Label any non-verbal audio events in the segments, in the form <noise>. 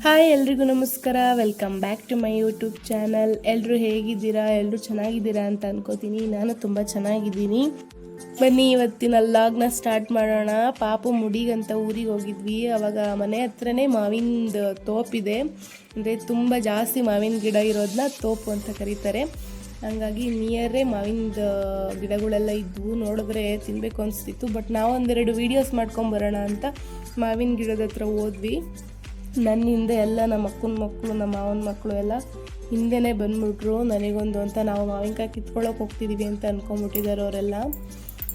Hi ಎಲ್ರಿಗೂ ನಮಸ್ಕಾರ. Welcome back to my YouTube channel ಎಲ್ಲರೂ ಹೇಗಿದ್ದೀರಾ? ಎಲ್ಲರೂ ಚೆನ್ನಾಗಿದ್ದೀರಾ ಅಂತ ಅನ್ಕೋತೀನಿ. ನಾನು ತುಂಬ ಚೆನ್ನಾಗಿದ್ದೀನಿ. ಬನ್ನಿ, ಇವತ್ತಿನ ಲಾಗ್ನ ಸ್ಟಾರ್ಟ್ ಮಾಡೋಣ. ಪಾಪು ಮುಡಿಗಂತ ಊರಿಗೆ ಹೋಗಿದ್ವಿ. ಅವಾಗ ಮನೆ ಹತ್ರನೇ ಮಾವಿನ ತೋಪಿದೆ ಅಂದರೆ ತುಂಬ ಜಾಸ್ತಿ ಮಾವಿನ ಗಿಡ ಇರೋದನ್ನ ತೋಪು ಅಂತ ಕರೀತಾರೆ. ಹಾಗಾಗಿ ನಿಯರೇ ಮಾವಿನ ಗಿಡಗಳೆಲ್ಲ ಇದ್ವು. ನೋಡಿದ್ರೆ ತಿನ್ನಬೇಕು ಅನಿಸ್ತಿತ್ತು. ಬಟ್ ನಾವು ಒಂದೆರಡು ವೀಡಿಯೋಸ್ ಮಾಡ್ಕೊಂಬರೋಣ ಅಂತ ಮಾವಿನ ಗಿಡದ ಹತ್ರ ಹೋದ್ವಿ. ನನ್ನ ಹಿಂದೆ ಎಲ್ಲ ನಮ್ಮ ಅಕ್ಕನ ಮಕ್ಕಳು ನಮ್ಮ ಮಾವನ ಮಕ್ಕಳು ಎಲ್ಲ ಹಿಂದೆನೇ ಬಂದ್ಬಿಟ್ರು. ನನಗೊಂದು ಅಂತ ನಾವು ಮಾವಿನಕಾಯಿ ಕಿತ್ಕೊಳ್ಳೋಕೆ ಹೋಗ್ತಿದ್ದೀವಿ ಅಂತ ಅಂದ್ಕೊಂಬಿಟ್ಟಿದ್ದಾರೆ ಅವರೆಲ್ಲ.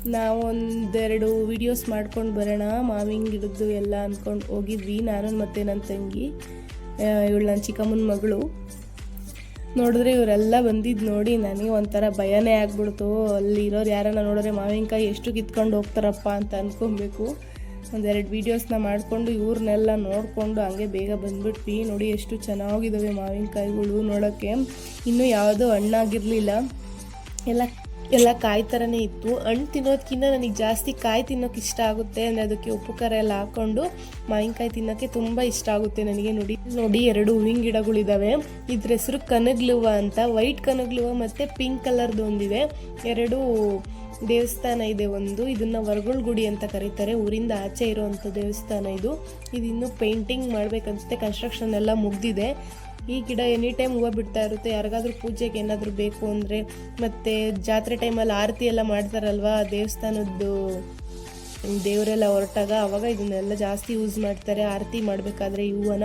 ನಾವು ಒಂದೆರಡು ವೀಡಿಯೋಸ್ ಮಾಡ್ಕೊಂಡು ಬರೋಣ, ಮಾವಿನ ಗಿಡದ್ದು ಎಲ್ಲ ಅಂದ್ಕೊಂಡು ಹೋಗಿದ್ವಿ. ನಾನು ಮತ್ತು ನನ್ನ ತಂಗಿ ಇವಳು ನನ್ನ ಚಿಕ್ಕಮ್ಮನ ಮಗಳು. ನೋಡಿದ್ರೆ ಇವರೆಲ್ಲ ಬಂದಿದ್ದು ನೋಡಿ ನನಗೆ ಒಂಥರ ಭಯನೇ ಆಗ್ಬಿಡ್ತು. ಅಲ್ಲಿರೋರು ಯಾರನ್ನ ನೋಡಿದ್ರೆ ಮಾವಿನಕಾಯಿ ಎಷ್ಟು ಕಿತ್ಕೊಂಡು ಹೋಗ್ತಾರಪ್ಪ ಅಂತ ಅನ್ಕೊಬೇಕು. ಒಂದೆರಡು ವೀಡಿಯೋಸ್ನ ಮಾಡಿಕೊಂಡು ಇವ್ರನ್ನೆಲ್ಲ ನೋಡಿಕೊಂಡು ಹಂಗೆ ಬೇಗ ಬಂದುಬಿಟ್ವಿ. ನೋಡಿ ಎಷ್ಟು ಚೆನ್ನಾಗಿದ್ದಾವೆ ಮಾವಿನಕಾಯಿಗಳು ನೋಡೋಕ್ಕೆ. ಇನ್ನೂ ಯಾವುದೂ ಹಣ್ಣಾಗಿರಲಿಲ್ಲ. ಎಲ್ಲ ಎಲ್ಲ ಕಾಯಿ ಥರನೇ ಇತ್ತು. ಹಣ್ಣು ತಿನ್ನೋದಕ್ಕಿಂತ ನನಗೆ ಜಾಸ್ತಿ ಕಾಯಿ ತಿನ್ನೋಕೆ ಇಷ್ಟ ಆಗುತ್ತೆ. ಅಂದರೆ ಅದಕ್ಕೆ ಉಪ್ಪು, ಖಾರ ಎಲ್ಲ ಹಾಕ್ಕೊಂಡು ಮಾವಿನಕಾಯಿ ತಿನ್ನೋಕ್ಕೆ ತುಂಬ ಇಷ್ಟ ಆಗುತ್ತೆ ನನಗೆ. ನೋಡಿ ನೋಡಿ ಎರಡು ಹೂವಿನ ಗಿಡಗಳಿದ್ದಾವೆ ಇದ್ರ ಹೆಸರು ಕನಗ್ಲುವ ಅಂತ. ವೈಟ್ ಕನಗ್ಲುವ ಮತ್ತು ಪಿಂಕ್ ಕಲರ್ದು ಒಂದಿದೆ ಎರಡು ದೇವಸ್ಥಾನ ಇದೆ ಒಂದು. ಇದನ್ನ ವರಗುಳ್ ಗುಡಿ ಅಂತ ಕರೀತಾರೆ. ಊರಿಂದ ಆಚೆ ಇರುವಂತ ದೇವಸ್ಥಾನ ಇದು. ಇದಿನ್ನೂ ಪೇಂಟಿಂಗ್ ಮಾಡ್ಬೇಕಂತ ಕನ್ಸ್ಟ್ರಕ್ಷನ್ ಎಲ್ಲ ಮುಗ್ದಿದೆ. ಈ ಗಿಡ ಎನಿ ಟೈಮ್ ಹೂವು ಬಿಡ್ತಾ ಇರುತ್ತೆ. ಯಾರಿಗಾದ್ರೂ ಪೂಜೆಗೆ ಏನಾದರೂ ಬೇಕು ಅಂದರೆ ಮತ್ತು ಜಾತ್ರೆ ಟೈಮಲ್ಲಿ ಆರತಿ ಎಲ್ಲ ಮಾಡ್ತಾರಲ್ವಾ? ದೇವಸ್ಥಾನದ್ದು ದೇವರೆಲ್ಲ ಹೊರಟಾಗ ಅವಾಗ ಇದನ್ನೆಲ್ಲ ಜಾಸ್ತಿ ಯೂಸ್ ಮಾಡ್ತಾರೆ. ಆರತಿ ಮಾಡಬೇಕಾದ್ರೆ ಈ ಹೂವನ್ನ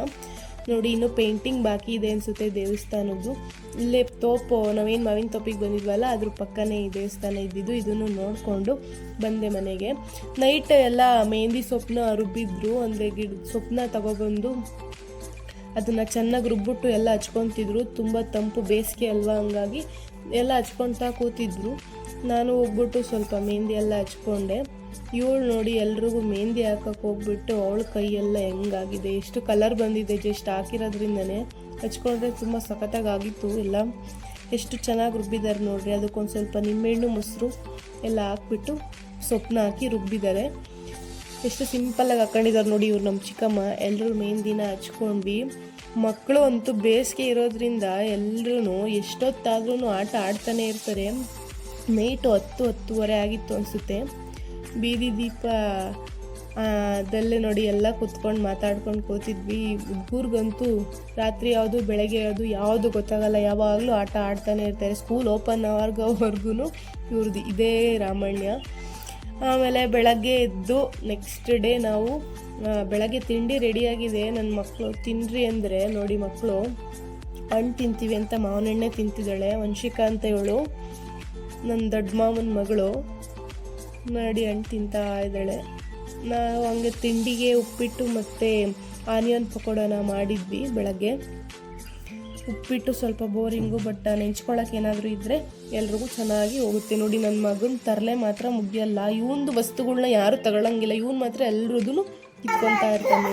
ನೋಡಿ, ಇನ್ನು ಪೇಂಟಿಂಗ್ ಬಾಕಿ ಇದೆ ಅನಿಸುತ್ತೆ ದೇವಸ್ಥಾನದ್ದು. ಇಲ್ಲೇ ತೋಪು, ನಾವೇನು ಮಾವಿನ ತೋಪಿಗೆ ಬಂದಿದ್ವಲ್ಲ, ಅದ್ರ ಪಕ್ಕನೇ ಈ ದೇವಸ್ಥಾನ ಇದ್ದಿದ್ದು. ಇದನ್ನು ನೋಡಿಕೊಂಡು ಬಂದೆ ಮನೆಗೆ. ನೈಟ್ ಎಲ್ಲ ಮೆಹಂದಿ ಸೊಪ್ಪನ್ನ ರುಬ್ಬಿದ್ರು. ಅಂದರೆ ಗಿಡ ಸೊಪ್ಪನ್ನ ತಗೊಬಂದು ಅದನ್ನು ಚೆನ್ನಾಗಿ ರುಬ್ಬಿಟ್ಟು ಎಲ್ಲ ಹಚ್ಕೊತಿದ್ರು. ತುಂಬ ತಂಪು, ಬೇಸಿಗೆ ಅಲ್ವಾ ಹಂಗಾಗಿ ಎಲ್ಲ ಹಚ್ಕೊತಾ ಕೂತಿದ್ರು. ನಾನು ಹೋಗ್ಬಿಟ್ಟು ಸ್ವಲ್ಪ ಮೆಹಂದಿ ಎಲ್ಲ ಹಚ್ಕೊಂಡೆ. ಇವಳು ನೋಡಿ ಎಲ್ರಿಗೂ ಮೆಹಂದಿ ಹಾಕಕ್ಕೆ ಹೋಗ್ಬಿಟ್ಟು ಅವಳ ಕೈಯೆಲ್ಲ ಹೆಂಗಾಗಿದೆ? ಎಷ್ಟು ಕಲರ್ ಬಂದಿದೆ ಜಸ್ಟ್ ಹಾಕಿರೋದ್ರಿಂದನೇ. ಹಚ್ಕೊಂಡ್ರೆ ತುಂಬ ಸಖತ್ತಾಗಿ ಆಗಿತ್ತು ಎಲ್ಲ. ಎಷ್ಟು ಚೆನ್ನಾಗಿ ರುಬ್ಬಿದ್ದಾರೆ ನೋಡ್ರಿ. ಅದಕ್ಕೊಂದು ಸ್ವಲ್ಪ ನಿಂಬೆಹಣ್ಣು, ಮೊಸರು ಎಲ್ಲ ಹಾಕ್ಬಿಟ್ಟು ಸೊಪ್ಪನ್ನ ಹಾಕಿ ರುಬ್ಬಿದ್ದಾರೆ ಎಷ್ಟು ಸಿಂಪಲ್ಲಾಗಿ ಹಾಕೊಂಡಿದ್ದಾರೆ ನೋಡಿ ಇವ್ರು ನಮ್ಮ ಚಿಕ್ಕಮ್ಮ. ಎಲ್ಲರೂ ಮೆಹಂದಿನ ಹಚ್ಕೊಂಡ್ವಿ. ಮಕ್ಕಳು ಅಂತೂ ಬೇಸಿಗೆ ಇರೋದ್ರಿಂದ ಎಲ್ಲರೂ ಎಷ್ಟೊತ್ತಾದ್ರೂ ಆಟ ಆಡ್ತಾನೆ ಇರ್ತಾರೆ. ನೈಟು ಹತ್ತು ಹತ್ತುವರೆ ಆಗಿತ್ತು ಅನಿಸುತ್ತೆ. ಬೀದಿ ದೀಪ ದಲ್ಲೇ ನೋಡಿ ಎಲ್ಲ ಕೂತ್ಕೊಂಡು ಮಾತಾಡ್ಕೊಂಡು ಕೂತಿದ್ವಿ. ಹುಡುಗರಿಗಂತೂ ರಾತ್ರಿ ಯಾವುದು, ಬೆಳಗ್ಗೆ ಯಾವುದು ಯಾವುದು ಗೊತ್ತಾಗಲ್ಲ. ಯಾವಾಗಲೂ ಆಟ ಆಡ್ತಾನೆ ಇರ್ತಾರೆ. ಸ್ಕೂಲ್ ಓಪನ್ ಆಗೋವರೆಗೂ ಇವ್ರದ್ದು ಇದೇ ರಾಮಣ್ಯ. ಆಮೇಲೆ ಬೆಳಗ್ಗೆ ಎದ್ದು ನೆಕ್ಸ್ಟ್ ಡೇ ನಾವು ಬೆಳಗ್ಗೆ ತಿಂಡಿ ರೆಡಿಯಾಗಿದೆ. ನನ್ನ ಮಕ್ಕಳು ತಿನ್ರಿ ಅಂದರೆ ನೋಡಿ ಮಕ್ಕಳು ಹಣ್ಣು ತಿಂತೀವಿ ಅಂತ ಮಾವನಣ್ಣೆ ತಿಂತಿದ್ದಾಳೆ. ವಂಶಿಕಾ ಅಂತ ಇವಳು. ನನ್ನ ದೊಡ್ಡ ಮಾವನ ಮಗಳು. ನೋಡಿ ಹಣ್ಣು ತಿಂತಾ ಇದ್ದಾಳೆ. ನಾವು ಹಂಗೆ ತಿಂಡಿಗೆ ಉಪ್ಪಿಟ್ಟು ಮತ್ತು ಆನಿಯನ್ ಪಕೋಡನ ಮಾಡಿದ್ವಿ ಬೆಳಗ್ಗೆ. ಉಪ್ಪಿಟ್ಟು ಸ್ವಲ್ಪ ಬೋರಿಂಗು ಬಟ್ ನೆಂಚ್ಕೊಳಕ್ಕೆ ಏನಾದರೂ ಇದ್ದರೆ ಎಲ್ರಿಗೂ ಚೆನ್ನಾಗಿ ಹೋಗುತ್ತೆ. ನೋಡಿ ನನ್ನ ಮಗನ ತರಲೆ ಮಾತ್ರ ಮುಗಿಯಲ್ಲ. ಇವೊಂದು ವಸ್ತುಗಳನ್ನ ಯಾರು ತಗೊಳ್ಳಂಗಿಲ್ಲ ಇವನು ಮಾತ್ರ ಎಲ್ರದೂ ಇಟ್ಕೊತಾ ಇರ್ತಾನೆ.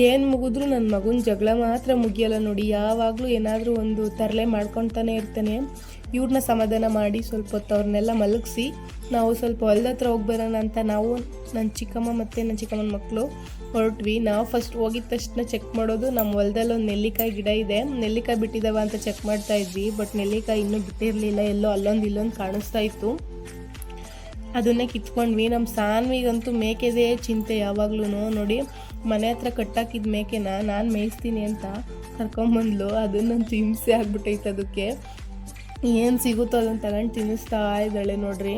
ಏನು ಮುಗಿದ್ರು ನನ್ನ ಮಗನ ಜಗಳ ಮಾತ್ರ ಮುಗಿಯಲ್ಲ ನೋಡಿ, ಯಾವಾಗಲೂ ಏನಾದರೂ ಒಂದು ತರಲೆ ಮಾಡ್ಕೊತಾನೆ ಇರ್ತಾನೆ. ಇವ್ರನ್ನ ಸಮಾಧಾನ ಮಾಡಿ ಸ್ವಲ್ಪ ಹೊತ್ತು ಅವ್ರನ್ನೆಲ್ಲ ಮಲಗಿಸಿ, ನಾವು ಸ್ವಲ್ಪ ಹೊಲ್ದ ಹತ್ರ ಹೋಗಿ ಬರೋಣ ಅಂತ ನಾವು ನನ್ನ ಚಿಕ್ಕಮ್ಮ ಮತ್ತು ನನ್ನ ಚಿಕ್ಕಮ್ಮನ ಮಕ್ಕಳು ಹೊರಟ್ವಿ. ನಾವು ಫಸ್ಟ್ ಹೋಗಿದ ತಕ್ಷಣ ಚೆಕ್ ಮಾಡೋದು ನಮ್ಮ ಹೊಲದಲ್ಲಿ ಒಂದು ನೆಲ್ಲಿಕಾಯಿ ಗಿಡ ಇದೆ. ನೆಲ್ಲಿಕಾಯಿ ಬಿಟ್ಟಿದ್ದಾವ ಅಂತ ಚೆಕ್ ಮಾಡ್ತಾ ಇದ್ವಿ ಬಟ್ ನೆಲ್ಲಿಕಾಯಿ ಇನ್ನೂ ಬಿಟ್ಟಿರಲಿಲ್ಲ. ಎಲ್ಲೋ ಅಲ್ಲೊಂದು ಇಲ್ಲೊಂದು ಕಾಣಿಸ್ತಾ ಇತ್ತು. ಅದನ್ನೇ ಕಿತ್ಕೊಂಡ್ವಿ. ನಮ್ಮ ಸಾನ್ವಿಗಂತೂ ಮೇಕೆದೇ ಚಿಂತೆ ಯಾವಾಗ್ಲೂ ನೋಡಿ ಮನೆ ಹತ್ರ ಕಟ್ಟಾಕಿದ ಮೇಕೆನ ನಾನು ಮೇಯಿಸ್ತೀನಿ ಅಂತ ಕರ್ಕೊಂಬಂದ್ಲು. ಅದನ್ನಂತೂ ಹಿಂಸೆ ಆಗ್ಬಿಟ್ಟೈತೆ ಅದಕ್ಕೆ ಏನು ಸಿಗುತ್ತೋ ಅದನ್ನು ತಗೊಂಡು ತಿನ್ನಿಸ್ತಾ ಇದ್ದಾಳೆ ನೋಡ್ರಿ.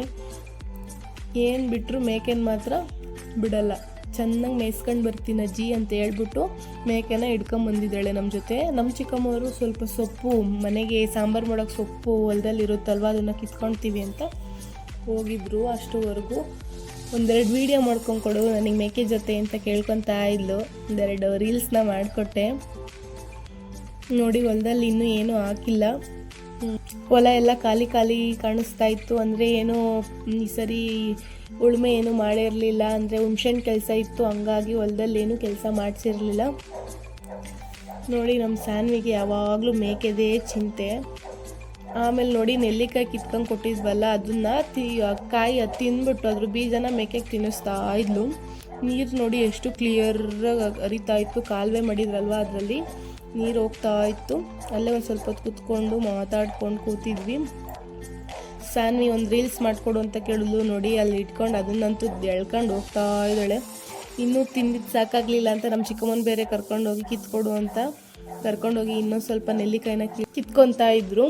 ಏನು ಬಿಟ್ಟರು ಮೇಕೆನ ಮಾತ್ರ ಬಿಡಲ್ಲ. ಚೆನ್ನಾಗಿ ಮೇಯಿಸ್ಕೊಂಡು ಬರ್ತೀನಿ ಅಜ್ಜಿ ಅಂತ ಹೇಳ್ಬಿಟ್ಟು ಮೇಕೆನ ಹಿಡ್ಕೊಂಬಂದಿದ್ದಾಳೆ ನಮ್ಮ ಜೊತೆ. ನಮ್ಮ ಚಿಕ್ಕಮ್ಮವರು ಸ್ವಲ್ಪ ಸೊಪ್ಪು, ಮನೆಗೆ ಸಾಂಬಾರು ಮಾಡೋಕೆ ಸೊಪ್ಪು ಹೊಲದಲ್ಲಿ ಇರುತ್ತಲ್ವ ಅದನ್ನು ಕಿತ್ಕೊಳ್ತೀವಿ ಅಂತ ಹೋಗಿದ್ರು ಅಷ್ಟುವರೆಗೂ. ಒಂದೆರಡು ವೀಡಿಯೋ ಮಾಡ್ಕೊಂಡು ಕೊಡು ನನಗೆ ಮೇಕೆ ಜೊತೆ ಅಂತ ಕೇಳ್ಕೊತಾ ಇದ್ಲು. ಒಂದೆರಡು ರೀಲ್ಸ್ನ ಮಾಡಿಕೊಟ್ಟೆ. ನೋಡಿ, ಹೊಲದಲ್ಲಿ ಇನ್ನೂ ಏನೂ ಹಾಕಿಲ್ಲ. ಹೊಲ ಎಲ್ಲ ಖಾಲಿ ಖಾಲಿ ಕಾಣಿಸ್ತಾ ಇತ್ತು. ಅಂದರೆ ಏನೋ, ಈ ಸರಿ ಉಳುಮೆ ಏನು ಮಾಡಿರಲಿಲ್ಲ. ಅಂದರೆ ಹುಣ್ಸೆಣ್ ಕೆಲಸ ಇತ್ತು. ಹಂಗಾಗಿ ಹೊಲದಲ್ಲಿ ಏನು ಕೆಲಸ ಮಾಡಿಸಿರಲಿಲ್ಲ. ನೋಡಿ ನಮ್ಮ ಸ್ಯಾನ್ವಿಗೆ ಯಾವಾಗಲೂ ಮೇಕೆದೇ ಚಿಂತೆ. ಆಮೇಲೆ ನೋಡಿ ನೆಲ್ಲಿಕಾಯಿ ಕಿತ್ಕೊಂಡು ಕೊಟ್ಟಿದ್ವಲ್ಲ, ಅದನ್ನ ಕಾಯಿ ಅದು ತಿಂದ್ಬಿಟ್ಟು ಅದ್ರ ಬೀಜನ ಮೇಕೆಗೆ ತಿನ್ನಿಸ್ತಾ ಇದ್ಲು. ನೀರು ನೋಡಿ ಎಷ್ಟು ಕ್ಲಿಯರಾಗಿ ಹರಿತಾ ಇತ್ತು. ಕಾಲುವೆ ಮಾಡಿದ್ರಲ್ವ ಅದರಲ್ಲಿ? ನೀರು ಹೋಗ್ತಾ ಇತ್ತು. ಅಲ್ಲೇ ಒಂದು ಸ್ವಲ್ಪ ಹೊತ್ತು ಕೂತ್ಕೊಂಡು ಮಾತಾಡ್ಕೊಂಡು ಕೂತಿದ್ವಿ. ಸಾನ್ವಿ ಒಂದು ರೀಲ್ಸ್ ಮಾಡಿಕೊಡು ಅಂತ ಕೇಳಿದ್ಲು ನೋಡಿ, ಅಲ್ಲಿ ಇಟ್ಕೊಂಡು ಅದನ್ನಂತೂ ಎಳ್ಕೊಂಡು ಹೋಗ್ತಾ ಇದ್ದಾಳೆ. ಇನ್ನೂ ತಿಂದಿದ್ದು ಸಾಕಾಗಲಿಲ್ಲ ಅಂತ ನಮ್ಮ ಚಿಕ್ಕಮ್ಮನ ಬೇರೆ ಕರ್ಕೊಂಡೋಗಿ ಕಿತ್ಕೊಡು ಅಂತ ಕರ್ಕೊಂಡೋಗಿ ಇನ್ನೊಂದು ಸ್ವಲ್ಪ ನೆಲ್ಲಿಕಾಯಿನ ಕಿತ್ಕೊತಾ ಇದ್ರು.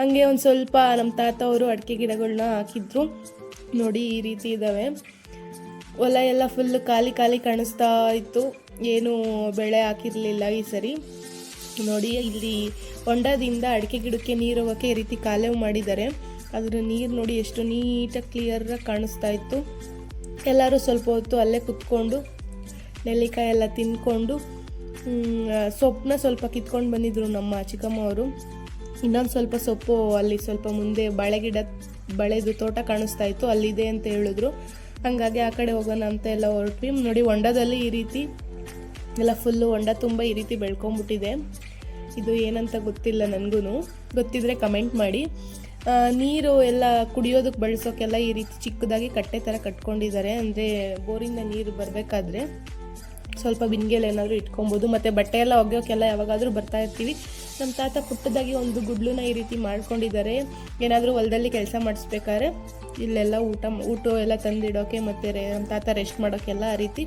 ಹಂಗೆ ಒಂದು ಸ್ವಲ್ಪ ನಮ್ಮ ತಾತ ಅವರು ಅಡಿಕೆ ಗಿಡಗಳನ್ನ ಹಾಕಿದ್ರು. ನೋಡಿ ಈ ರೀತಿ ಇದ್ದಾವೆ ಹೊಲ ಎಲ್ಲ ಫುಲ್ ಖಾಲಿ ಖಾಲಿ ಕಾಣಿಸ್ತಾ ಇತ್ತು. ಏನು ಬೆಳೆ ಹಾಕಿರಲಿಲ್ಲ ಈ ಸರಿ. ನೋಡಿ ಇಲ್ಲಿ ಹೊಂಡದಿಂದ ಅಡಿಕೆ ಗಿಡಕ್ಕೆ ನೀರು ಹೋಗೋಕ್ಕೆ ಈ ರೀತಿ ಕಾಲೇವು ಮಾಡಿದ್ದಾರೆ. ಅದರ ನೀರು ನೋಡಿ ಎಷ್ಟು ನೀಟಾಗಿ ಕ್ಲಿಯರಾಗಿ ಕಾಣಿಸ್ತಾ ಇತ್ತು. ಎಲ್ಲರೂ ಸ್ವಲ್ಪ ಹೊತ್ತು ಅಲ್ಲೇ ಕುತ್ಕೊಂಡು ನೆಲ್ಲಿಕಾಯಿ ಎಲ್ಲ ತಿನ್ಕೊಂಡು ಸೊಪ್ಪನ್ನ ಸ್ವಲ್ಪ ಕಿತ್ಕೊಂಡು ಬಂದಿದ್ರು ನಮ್ಮ ಚಿಕ್ಕಮ್ಮ ಅವರು. ಇನ್ನೊಂದು ಸ್ವಲ್ಪ ಸೊಪ್ಪು, ಅಲ್ಲಿ ಸ್ವಲ್ಪ ಮುಂದೆ ಬಳೆಗಿಡ ಬಳೆದು ತೋಟ ಕಾಣಿಸ್ತಾ ಇತ್ತು, ಅಲ್ಲಿದೆ ಅಂತ ಹೇಳಿದ್ರು. ಹಂಗಾಗಿ ಆ ಕಡೆ ಹೋಗೋಣ ಅಂತ ಎಲ್ಲ ಹೊರಟ್ವಿ. ನೋಡಿ, ಹೊಂಡದಲ್ಲಿ ಈ ರೀತಿ, ಎಲ್ಲ ಫುಲ್ಲು ಹೊಂಡ ತುಂಬ ಈ ರೀತಿ ಬೆಳ್ಕೊಂಬಿಟ್ಟಿದೆ. ಇದು ಏನಂತ ಗೊತ್ತಿಲ್ಲ ನನಗೂ ಗೊತ್ತಿದ್ರೆ ಕಮೆಂಟ್ ಮಾಡಿ. ನೀರು ಎಲ್ಲ ಕುಡಿಯೋದಕ್ಕೆ ಬಳಸೋಕ್ಕೆಲ್ಲ ಈ ರೀತಿ ಚಿಕ್ಕದಾಗಿ ಕಟ್ಟೆ ಥರ ಕಟ್ಕೊಂಡಿದ್ದಾರೆ. ಅಂದರೆ ಬೋರಿಂದ ನೀರು ಬರಬೇಕಾದ್ರೆ. ಸ್ವಲ್ಪ ಬಿನ್ಗೆಲ್ ಏನಾದರೂ ಇಟ್ಕೊಬೋದು. ಮತ್ತು ಬಟ್ಟೆ ಎಲ್ಲ ಒಗೆಯೋಕ್ಕೆಲ್ಲ ಯಾವಾಗಾದರೂ ಬರ್ತಾ ಇರ್ತೀವಿ. ನಮ್ಮ ತಾತ ಪುಟ್ಟದಾಗಿ ಒಂದು ಗುಡ್ಲನ್ನ ಈ ರೀತಿ ಮಾಡ್ಕೊಂಡಿದ್ದಾರೆ. ಏನಾದರೂ ಹೊಲದಲ್ಲಿ ಕೆಲಸ ಮಾಡಿಸ್ಬೇಕಾದ್ರೆ ಇಲ್ಲೆಲ್ಲ ಊಟ ಊಟ ಎಲ್ಲ ತಂದಿಡೋಕೆ ಮತ್ತು ರೇ ನಮ್ಮ ತಾತ ರೆಸ್ಟ್ ಮಾಡೋಕ್ಕೆಲ್ಲ ಆ ರೀತಿ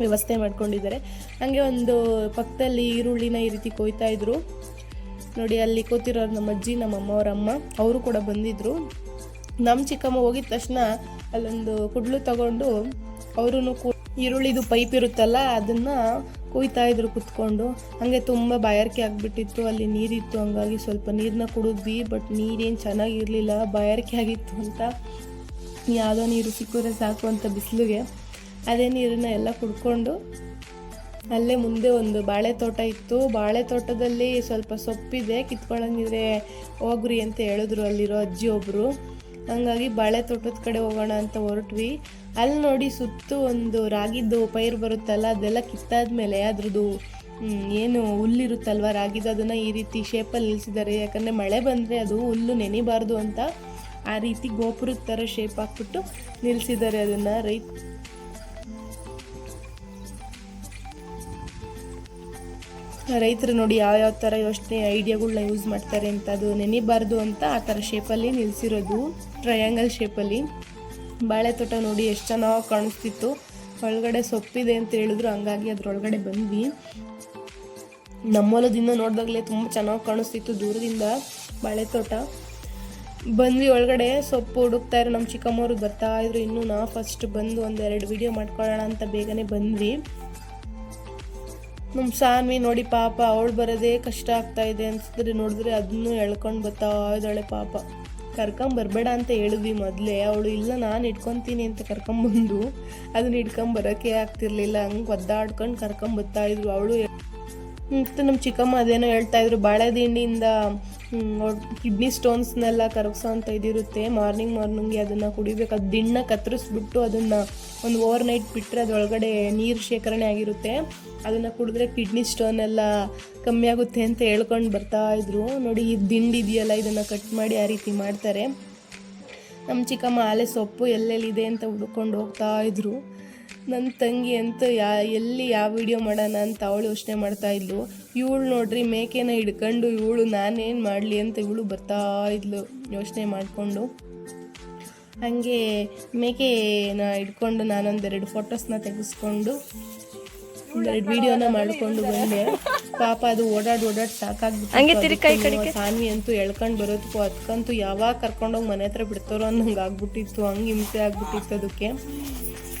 ವ್ಯವಸ್ಥೆ ಮಾಡ್ಕೊಂಡಿದ್ದಾರೆ. ಹಾಗೆ ಒಂದು ಪಕ್ಕದಲ್ಲಿ ಈರುಳ್ಳಿನ ಈ ರೀತಿ ಕೊಯ್ತಾ ಇದ್ರು. ನೋಡಿ, ಅಲ್ಲಿ ಕೂತಿರೋರು ನಮ್ಮ ಅಜ್ಜಿ, ನಮ್ಮ ಅಮ್ಮ, ಅವ್ರ ಅಮ್ಮ, ಅವರು ಕೂಡ ಬಂದಿದ್ರು. ನಮ್ಮ ಚಿಕ್ಕಮ್ಮ ಹೋಗಿದ ತಕ್ಷಣ ಅಲ್ಲೊಂದು ಕುಡ್ಲು ತಗೊಂಡು ಅವರು ಈರುಳ್ಳಿದು ಪೈಪ್ ಇರುತ್ತಲ್ಲ, ಅದನ್ನ ಕುಯ್ತಾ ಇದ್ರು ಕುತ್ಕೊಂಡು. ಹಾಗೆ ತುಂಬ ಬಾಯಾರಿಕೆ ಆಗಿಬಿಟ್ಟಿತ್ತು. ಅಲ್ಲಿ ನೀರಿತ್ತು, ಹಂಗಾಗಿ ಸ್ವಲ್ಪ ನೀರನ್ನ ಕುಡಿದ್ವಿ ಬಟ್ ನೀರೇನು ಚೆನ್ನಾಗಿರಲಿಲ್ಲ, ಬಾಯಾರಿಕೆ ಆಗಿತ್ತು ಅಂತ. ಯಾವುದೋ ನೀರು ಸಿಕ್ಕಿದ್ರೆ ಸಾಕು ಅಂತ ಬಿಸಿಲಿಗೆ. ಅದೇ ನೀರನ್ನ ಎಲ್ಲ ಕುಡ್ಕೊಂಡು ಅಲ್ಲೇ ಮುಂದೆ ಒಂದು ಬಾಳೆ ತೋಟ ಇತ್ತು. ಬಾಳೆ ತೋಟದಲ್ಲಿ ಸ್ವಲ್ಪ ಸೊಪ್ಪಿದೆ ಕಿತ್ಕೊಳ್ಳಂಗಿದ್ರೆ ಹೋಗ್ರಿ ಅಂತ ಹೇಳಿದ್ರು ಅಲ್ಲಿರೋ ಅಜ್ಜಿ ಒಬ್ಬರು ಹಂಗಾಗಿ ಬಾಳೆ ತೋಟದ ಕಡೆ ಹೋಗೋಣ ಅಂತ ಹೊರಟ್ವಿ. ಅಲ್ಲಿ ನೋಡಿ ಸುತ್ತು ಒಂದು ರಾಗಿದ್ದು ಪೈರು ಬರುತ್ತಲ್ಲ, ಅದೆಲ್ಲ ಕಿತ್ತಾದ್ಮೇಲೆ ಅದ್ರದ್ದು ಏನು ಹುಲ್ಲಿರುತ್ತಲ್ವ ರಾಗಿದ್ದು ಅದನ್ನು ಈ ರೀತಿ ಶೇಪಲ್ಲಿ ನಿಲ್ಲಿಸಿದ್ದಾರೆ ಯಾಕಂದರೆ ಮಳೆ ಬಂದರೆ ಅದು ಹುಲ್ಲು ನೆನಿಬಾರ್ದು ಅಂತ ಆ ರೀತಿ ಗೋಪುರದ ಥರ ಶೇಪ್ ಹಾಕ್ಬಿಟ್ಟು ನಿಲ್ಲಿಸಿದ್ದಾರೆ ಅದನ್ನು ರೈತ ರೈತರು ನೋಡಿ ಯಾವ ಯಾವ ಥರ ಯೋಚನೆ ಐಡಿಯಾಗಳನ್ನ ಯೂಸ್ ಮಾಡ್ತಾರೆ ಅಂತ ಅದು ನೆನಿಬಾರ್ದು ಅಂತ ಆ ಥರ ಶೇಪಲ್ಲಿ ನಿಲ್ಲಿಸಿರೋದು ಟ್ರಯಾಂಗಲ್ ಶೇಪಲ್ಲಿ ಬಾಳೆ ತೋಟ ನೋಡಿ ಎಷ್ಟು ಚೆನ್ನಾಗಿ ಕಾಣಿಸ್ತಿತ್ತು. ಒಳಗಡೆ ಸೊಪ್ಪಿದೆ ಅಂತ ಹೇಳಿದ್ರು, ಹಂಗಾಗಿ ಅದರೊಳಗಡೆ ಬಂದ್ವಿ. ನಮ್ಮ ಹೊಲದಿಂದ ನೋಡಿದಾಗಲೇ ತುಂಬ ಚೆನ್ನಾಗಿ ಕಾಣಿಸ್ತಿತ್ತು ದೂರದಿಂದ ಬಾಳೆ ತೋಟ ಬಂದ್ವಿ ಒಳಗಡೆ, ಸೊಪ್ಪು ಹುಡುಕ್ತಾ ಇರೋ ನಮ್ಮ ಚಿಕ್ಕಮ್ಮವ್ರು ಬರ್ತಾ ಇದ್ರು. ಇನ್ನೂ ನಾ ಫಸ್ಟ್ ಬಂದು ಒಂದೆರಡು ವಿಡಿಯೋ ಮಾಡ್ಕೊಳ್ಳೋಣ ಅಂತ ಬೇಗನೆ ಬಂದ್ವಿ. ನಮ್ಮ ಸಾನ್ವಿ ನೋಡಿ ಪಾಪ, ಅವಳು ಬರೋದೇ ಕಷ್ಟ ಆಗ್ತಾ ಇದೆ ಅನ್ಸಿದ್ರೆ ನೋಡಿದ್ರೆ ಅದನ್ನು ಎಳ್ಕೊಂಡು ಬರ್ತಾ ಇದ್ದಾಳೆ ಪಾಪ. ಕರ್ಕೊಂಡ್ ಬರಬೇಡ ಅಂತ ಹೇಳಿದ್ವಿ ಮೊದಲೇ, ಅವಳು ಇಲ್ಲ ನಾನು ಇಟ್ಕೊತೀನಿ ಅಂತ ಕರ್ಕೊಂಬಂದು ಅದನ್ನ ಇಟ್ಕೊಂಡ್ ಬರೋಕ್ಕೆ ಆಗ್ತಿರ್ಲಿಲ್ಲ, ಹಂಗೆ ಒದ್ದಾಡ್ಕೊಂಡು ಕರ್ಕೊಂಡ್ ಬರ್ತಾ ಇದ್ರು. ಅವಳು ಮತ್ತು ನಮ್ಮ ಚಿಕ್ಕಮ್ಮ ಅದೇನೋ ಹೇಳ್ತಾ ಇದ್ರು ಬಾಳೆ ದಿಂಡಿಯಿಂದ ಕಿಡ್ನಿ ಸ್ಟೋನ್ಸ್ನೆಲ್ಲ ಕರಗಿಸೋ ಅಂತ ಇದಿರುತ್ತೆ. ಮಾರ್ನಿಂಗ್ ಮಾರ್ನಿಂಗ್ಗೆ ಅದನ್ನು ಕುಡಿಬೇಕು. ಅದು ದಿಣ್ಣ ಕತ್ತರಿಸ್ಬಿಟ್ಟು ಅದನ್ನು ಒಂದು ಓವರ್ ನೈಟ್ ಬಿಟ್ಟರೆ ಅದರೊಳಗಡೆ ನೀರು ಶೇಖರಣೆ ಆಗಿರುತ್ತೆ. ಅದನ್ನು ಕುಡಿದ್ರೆ ಕಿಡ್ನಿ ಸ್ಟೋನ್ ಎಲ್ಲ ಕಮ್ಮಿ ಆಗುತ್ತೆ ಅಂತ ಹೇಳ್ಕೊಂಡು ಬರ್ತಾ ಇದ್ರು. ನೋಡಿ, ಈ ದಿಂಡಿದೆಯಲ್ಲ ಇದನ್ನು ಕಟ್ ಮಾಡಿ ಆ ರೀತಿ ಮಾಡ್ತಾರೆ. ನಮ್ಮ ಚಿಕ್ಕಮ್ಮ ಆಲೆ ಸೊಪ್ಪು ಎಲ್ಲೆಲ್ಲಿದೆ ಅಂತ ಹುಡ್ಕೊಂಡು ಹೋಗ್ತಾ ಇದ್ರು. ನನ್ನ ತಂಗಿ ಅಂತೂ ಯಾ ಎಲ್ಲಿ ಯಾವ ವಿಡಿಯೋ ಮಾಡೋಣ ಅಂತ ಅವಳು ಯೋಚನೆ ಮಾಡ್ತಾ ಇದ್ಲು. ಇವಳು ನೋಡ್ರಿ ಮೇಕೆನ ಹಿಡ್ಕೊಂಡು ಇವಳು ನಾನೇನು ಮಾಡಲಿ ಅಂತ ಇವಳು ಬರ್ತಾ ಇದ್ಲು ಯೋಚನೆ ಮಾಡಿಕೊಂಡು. ಹಾಗೆ ಮೇಕೆನ ಹಿಡ್ಕೊಂಡು ನಾನೊಂದೆರಡು ಫೋಟೋಸ್ನ ತೆಗೆಸ್ಕೊಂಡು ಒಂದೆರಡು ವಿಡಿಯೋನ ಮಾಡಿಕೊಂಡು ಬಂದೆ. ಪಾಪ ಅದು ಓಡಾಡಿ ಓಡಾಡಿ ಸಾಕಾಗ್ಬಿಟ್ಟು ಸಾನ್ವಿ ಅಂತೂ ಎಳ್ಕೊಂಡು ಬರೋದಕ್ಕೂ ಅದಕ್ಕಂತೂ ಯಾವಾಗ ಕರ್ಕೊಂಡೋಗಿ ಮನೆ ಹತ್ರ ಬಿಡ್ತಾರೋ ಅನ್ನಂಗೆ ಆಗ್ಬಿಟ್ಟಿತ್ತು. ಹಂಗೆ ಹಿಂಸೆ ಆಗ್ಬಿಟ್ಟಿತ್ತು ಅದಕ್ಕೆ.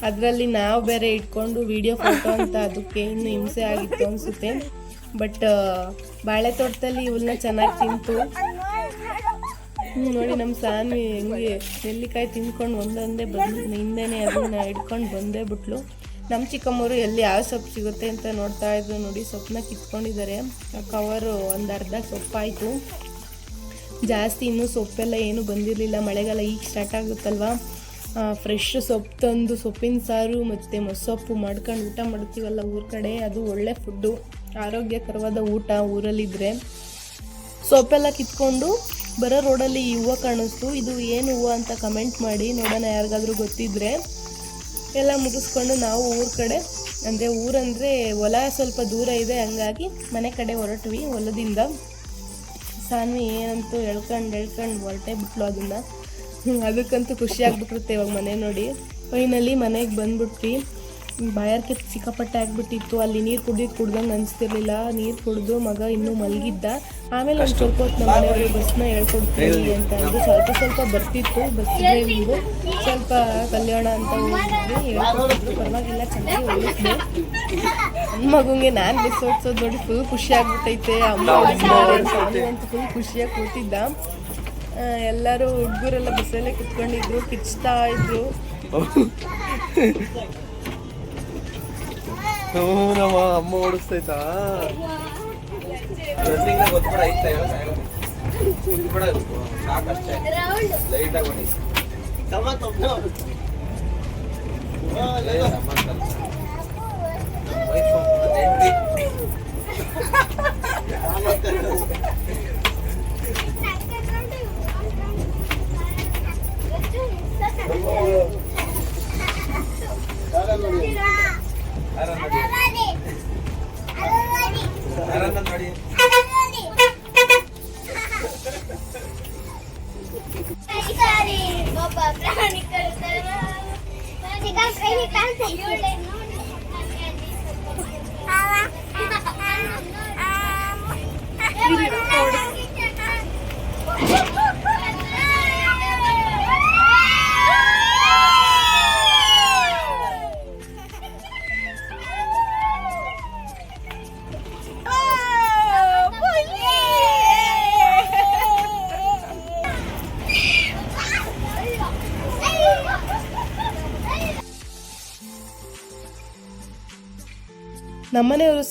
ಅದರಲ್ಲಿ ನಾವು ಬೇರೆ ಇಟ್ಕೊಂಡು ವಿಡಿಯೋ ಫೋಟೋ ಅಂತ ಅದಕ್ಕೆ ಇನ್ನು ಹಿಂಸೆ ಆಗಿತ್ತು ಅನಿಸುತ್ತೆ. ಬಟ್ ಬಾಳೆ ತೋಟದಲ್ಲಿ ಇವನ್ನ ಚೆನ್ನಾಗಿ ತಿಂತು. ನೋಡಿ ನಮ್ಮ ಸಾನ್ವಿ ಹೆಂಗೆ ನೆಲ್ಲಿಕಾಯಿ ತಿನ್ಕೊಂಡು ಒಂದೊಂದೇ ಬಂದು ಹಿಂದೆನೇ ಅದನ್ನ ಹಿಡ್ಕೊಂಡು ಬಂದೇ ಬಿಟ್ಲು. ನಮ್ಮ ಚಿಕ್ಕಮ್ಮರು ಎಲ್ಲಿ ಯಾವ ಸೊಪ್ಪು ಸಿಗುತ್ತೆ ಅಂತ ನೋಡ್ತಾ ಇದ್ರು ನೋಡಿ ಸೊಪ್ಪನ್ನ ಕಿತ್ಕೊಂಡಿದ್ದಾರೆ. ಕವರು ಒಂದು ಅರ್ಧ ಸೊಪ್ಪಾಯಿತು. ಜಾಸ್ತಿ ಇನ್ನೂ ಸೊಪ್ಪೆಲ್ಲ ಏನೂ ಬಂದಿರಲಿಲ್ಲ. ಮಳೆಗಾಲ ಈಗ ಸ್ಟಾರ್ಟ್ ಆಗುತ್ತಲ್ವಾ? ಫ್ರೆಶ್ ಸೊಪ್ಪು ತಂದು ಸೊಪ್ಪಿನ ಸಾರು ಮತ್ತು ಮೊಸೊಪ್ಪು ಮಾಡ್ಕೊಂಡು ಊಟ ಮಾಡ್ತೀವಲ್ಲ ಊರ ಕಡೆ, ಅದು ಒಳ್ಳೆ ಫುಡ್ಡು ಆರೋಗ್ಯಕರವಾದ ಊಟ ಊರಲ್ಲಿದ್ದರೆ ಸೊಪ್ಪೆಲ್ಲ ಕಿತ್ಕೊಂಡು ಬರೋ ರೋಡಲ್ಲಿ ಈ ಹೂವು ಕಾಣಿಸ್ತು. ಇದು ಏನು ಹೂವು ಅಂತ ಕಮೆಂಟ್ ಮಾಡಿ ನೋಡೋಣ ಯಾರಿಗಾದ್ರೂ ಗೊತ್ತಿದ್ರೆ. ಎಲ್ಲ ಮುಗಿಸ್ಕೊಂಡು ನಾವು ಊರ ಕಡೆ, ಅಂದರೆ ಊರಂದರೆ ಹೊಲ ಸ್ವಲ್ಪ ದೂರ ಇದೆ, ಹಂಗಾಗಿ ಮನೆ ಕಡೆ ಹೊರಟ್ವಿ ಹೊಲದಿಂದ. ಸಾನ್ವಿ ಏನಂತೂ ಎಳ್ಕೊಂಡು ಎಳ್ಕೊಂಡು ಹೊರಟೆ ಬಿಟ್ಲು ಅದನ್ನ. ಅದಕ್ಕಂತೂ ಖುಷಿ ಆಗ್ಬಿಟ್ಟಿರುತ್ತೆ ಇವಾಗ ಮನೆ ನೋಡಿ. ಫೈನಲಿ ಮನೆಗೆ ಬಂದ್ಬಿಟ್ವಿ. ಬಾಯಾರಿಕೆ ಸಿಕ್ಕಾಪಟ್ಟೆ ಆಗ್ಬಿಟ್ಟಿತ್ತು. ಅಲ್ಲಿ ನೀರು ಕುಡಿದು ಕುಡ್ದಂಗೆ ಅನಿಸ್ತಿರ್ಲಿಲ್ಲ. ನೀರು ಕುಡಿದು ಮಗ ಇನ್ನೂ ಮಲಗಿದ್ದ. ಆಮೇಲೆ ಒಂದು ಸ್ವಲ್ಪ ಹೊತ್ತು ನಮ್ಮ ಮನೆಯವರು ಬಸ್ನ ಹೇಳ್ಕೊಡ್ತೀವಿ ಅಂತ ಅಂದು ಸ್ವಲ್ಪ ಸ್ವಲ್ಪ ಬರ್ತಿತ್ತು. ಬಸ್ ಡ್ರೈವಿಂಗು ಸ್ವಲ್ಪ ಕಲ್ಯಾಣ ಅಂತ ಹೋಗಿದ್ವಿ ಹೇಳ್ಕೊಟ್ಟಿದ್ರು. ಪರವಾಗಿಲ್ಲ, ಚೆನ್ನಾಗಿ ಓಡಿಸಿದೆ. ನನ್ನ ಮಗುಂಗೆ ನಾನು ಬಸ್ ಓಡಿಸೋದು ನೋಡಿ ಫುಲ್ ಖುಷಿ ಆಗ್ಬಿಟ್ಟೈತೆ. ಅಮ್ಮ ಅಂತ ಫುಲ್ ಖುಷಿಯಾಗಿ ಕೂತಿದ್ದ. ಎಲ್ಲರೂ ಹುಡುಗರೆಲ್ಲ ಬಸ್ಸಲ್ಲೇ ಕುತ್ಕೊಂಡಿದ್ರು ಕಿಚ್ತಾ ಇದ್ರು. ನಮ್ಮ ಅಮ್ಮ ಓಡಿಸ್ತೈತಾ ಐತೆ ಸಾಕಷ್ಟೇ. ಲೈಟ್ ಆಗಿ ಹೊಡಿ. <laughs> ನೋಡಿ ನಮ್ಮನೆಯವರು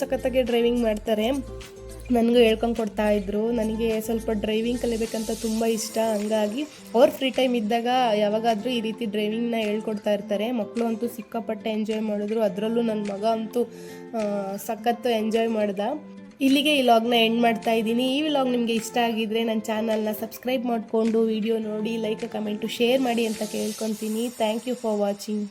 ಸಖತ್ತಾಗಿ ಡ್ರೈವಿಂಗ್ ಮಾಡ್ತಾರೆ. ನನಗೂ ಹೇಳ್ಕೊಂಡು ಕೊಡ್ತಾ ಇದ್ರು. ನನಗೆ ಸ್ವಲ್ಪ ಡ್ರೈವಿಂಗ್ ಕಲಿಬೇಕಂತ ತುಂಬ ಇಷ್ಟ. ಹಂಗಾಗಿ ಅವ್ರು ಫ್ರೀ ಟೈಮ್ ಇದ್ದಾಗ ಯಾವಾಗಾದರೂ ಈ ರೀತಿ ಡ್ರೈವಿಂಗ್ನ ಹೇಳ್ಕೊಡ್ತಾ ಇರ್ತಾರೆ. ಮಕ್ಕಳು ಅಂತೂ ಸಿಕ್ಕಾಪಟ್ಟೆ ಎಂಜಾಯ್ ಮಾಡಿದ್ರು. ಅದರಲ್ಲೂ ನನ್ನ ಮಗ ಅಂತೂ ಸಖತ್ತು ಎಂಜಾಯ್ ಮಾಡ್ದ. ಇಲ್ಲಿಗೆ ಈ ಲಾಗ್ನ ಎಂಡ್ ಮಾಡ್ತಾ ಇದ್ದೀನಿ. ಈ ವ್ಲಾಗ್ ನಿಮಗೆ ಇಷ್ಟ ಆಗಿದ್ರೆ ನನ್ನ ಚಾನಲ್ನ ಸಬ್ಸ್ಕ್ರೈಬ್ ಮಾಡಿಕೊಂಡು ವಿಡಿಯೋ ನೋಡಿ ಲೈಕ್ ಕಮೆಂಟು ಶೇರ್ ಮಾಡಿ ಅಂತ ಕೇಳ್ಕೊತೀನಿ. Thank you for watching